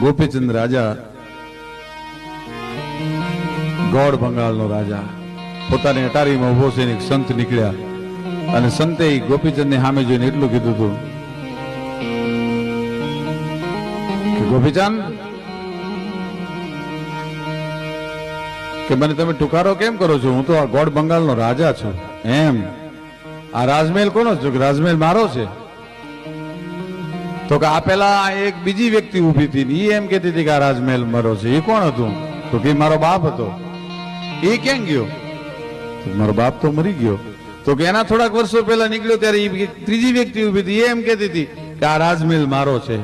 ગોપીચંદ રાજા, ગોળ બંગાળનો રાજા, પોતાની અટારીમાં ઊભો છે સંત નીકળ્યા અને સંતે ગોપીચંદની સામે જોઈને એટલું કીધું હતું કે, ગોપીચંદ, કે મને તમે ટુકારો કેમ કરો છો? હું તો આ ગોળ બંગાળનો રાજા છું. એમ? આ રાજમહેલ કોનો છે? કે રાજમહેલ મારો છે? તો કે આ પેલા એક બીજી વ્યક્તિ ઊભી હતી એ એમ કહેતી હતી કે આ રાજમહેલ મારો છે. એ કોણ હતું? તો કે મારો બાપ હતો. એ કેમ ગયો? મારો બાપ તો મરી ગયો. તો કે એના થોડાક વર્ષો પહેલા નીકળ્યો ત્યારે ત્રીજી વ્યક્તિ ઊભી હતી. એ એમ કહેતી હતી કે આ રાજમહેલ મારો છે.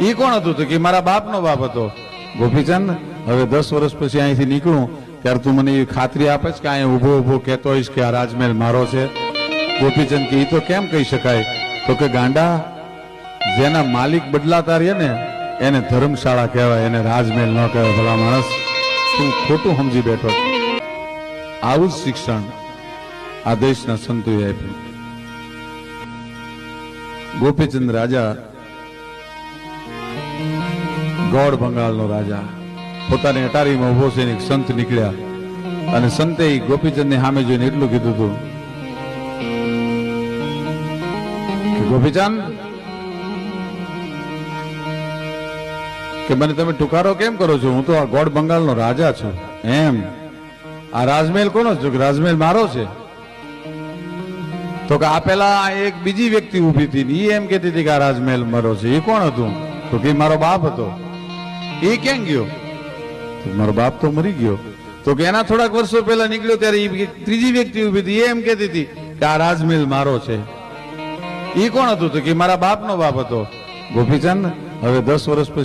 એ કોણ હતું? તો કે મારા બાપનો બાપ હતો. ગોપીચંદ, હવે દસ વર્ષ પછી અહીંથી નીકળું, ત્યારે તું મને એ ખાતરી આપે છે કે અહીંયા ઊભો ઊભો કહેતો હોઈશ કે આ રાજમહેલ મારો છે. ગોપીચંદ કે એ તો કેમ કહી શકાય? તો કે ગાંડા જેના માલિક બદલાતા રહીએ ને, એને ધર્મશાળા કહેવાય, એને રાજમહેલ ન કહેવાય ભલા માણસ. તું ખોટું સમજી બેઠો આવું જ શિક્ષણ આ દેશના સંતોએ આપ્યું. ગોપીચંદ રાજા, ગોળ બંગાળનો રાજા, પોતાની અટારીમાં ઊભો છે સંત નીકળ્યા. અને સંતે ગોપીચંદ ગોપીચંદની સામે જોઈને એટલું કીધું હતું ગોપીચંદ કે મને તમે ટુકારો કેમ કરો છો? હું તો આ ગોડ બંગાળનો રાજા છું. એમ. આ રાજમહેલ કોનો છે? રાજમહેલ મારો છે? તો કે આ પેલા એક બીજી વ્યક્તિ ઊભી હતી ને એમ કહેતી હતી કે આ રાજમહેલ મારો છે. એ કોણ હતું? તો કે મારો બાપ હતો. એ કેમ ગયો? મારો બાપ તો મરી ગયો. તો કે એના થોડાક વર્ષો પહેલા નીકળ્યો ત્યારે ત્રીજી વ્યક્તિ ઊભી હતી. એ એમ કહેતી હતી કે આ રાજમહેલ મારો છે. એ કોણ હતું? તો કે મારા બાપનો બાપ હતો. ગોપીચંદ, હવે દસ વર્ષ પછી